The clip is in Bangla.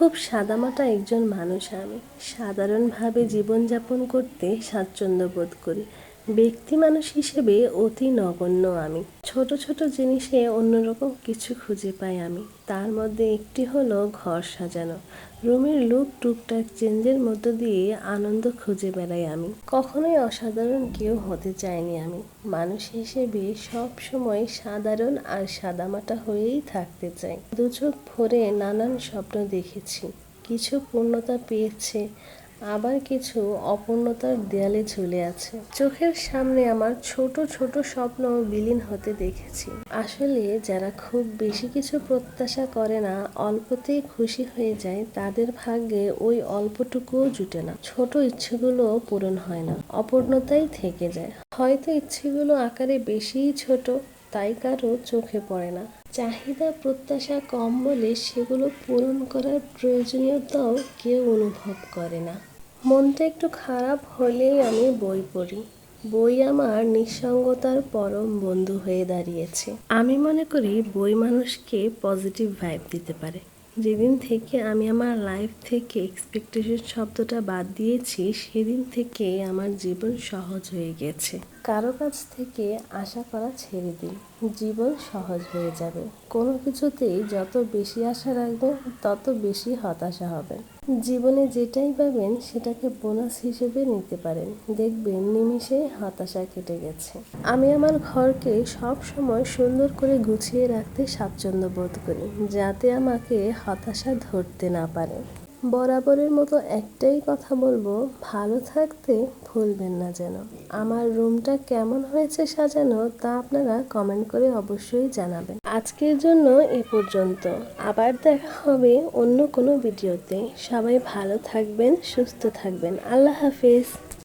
খুব সাদামাটা একজন মানুষ আমি। সাধারণভাবে জীবনযাপন করতে স্বাচ্ছন্দ্য বোধ করি। ব্যক্তি মানুষ হিসেবে অতি নগণ্য আমি। ছোট ছোট জিনিসে অন্যরকম কিছু খুঁজে পাই আমি। তার মধ্যে একটি হলো ঘর সাজানো। রুমের লুক টুকটাক চেঞ্জের মধ্য দিয়ে আনন্দ খুঁজে বেড়াই আমি। কখনোই অসাধারণ কেউ হতে চাইনি আমি। মানুষ হিসেবে সব সময় সাধারণ আর সাদামাটা হয়েই থাকতে চাই। দু চোখ ভরে নানান স্বপ্ন দেখেছি। কিছু পূর্ণতা পেয়েছে। আবার কিছু অপূর্ণতার দেয়ালে ঝুলে আছে। চোখের সামনে আমার ছোট ছোট স্বপ্ন বিলীন হতে দেখেছি। আসলে যারা খুব বেশি কিছু প্রত্যাশা করে না, অল্পতেই খুশি হয়ে যায়, তাদের ভাগ্যে ওই অল্পটুকুও জুটে না। ছোট ইচ্ছেগুলো পূরণ হয় না, অপূর্ণতাই থেকে যায়। হয়তো ইচ্ছেগুলো আকারে বেশিই ছোট তাই কারও চোখে পড়ে না। চাহিদা, প্রত্যাশা কম বলে সেগুলো পূরণ করার প্রয়োজনীয়তাও কেউ অনুভব করে না। মনটা একটু খারাপ হলেই আমি বই পড়ি। বই আমার নিঃসঙ্গতার পরম বন্ধু হয়ে দাঁড়িয়েছে। আমি মনে করি বই মানুষকে পজিটিভ ভাইব দিতে পারে। যেদিন থেকে আমি আমার লাইফ থেকে এক্সপেকটেশন শব্দটা বাদ দিয়েছি, সেদিন থেকে আমার জীবন সহজ হয়ে গেছে। কারও কাছ থেকে আশা করা ছেড়ে দিন জীবন সহজ হয়ে যাবে। কোনো কিছুতেই যত বেশি আশা রাখবেন তত বেশি হতাশা হবেন জীবনে যেটাই পাবেন, সেটাকে বোনাস হিসেবে নিতে পারেন। দেখবেন নিমিষে হতাশা কেটে গেছে। আমি আমার ঘরকে সব সময় সুন্দর করে গুছিয়ে রাখতে স্বাচ্ছন্দ্য বোধ করি, যাতে আমাকে হতাশা ধরতে না পারে। বরাবরের মতো একটাই কথা বলব, ভালো থাকতে ভুলবেন না যেন। আমার রুমটা কেমন হয়েছে সাজানো তা আপনারা কমেন্ট করে অবশ্যই জানাবেন। আজকের জন্য এ পর্যন্ত। আবার দেখা হবে অন্য কোনো ভিডিওতে। সবাই ভালো থাকবেন, সুস্থ থাকবেন। আল্লাহ হাফিজ।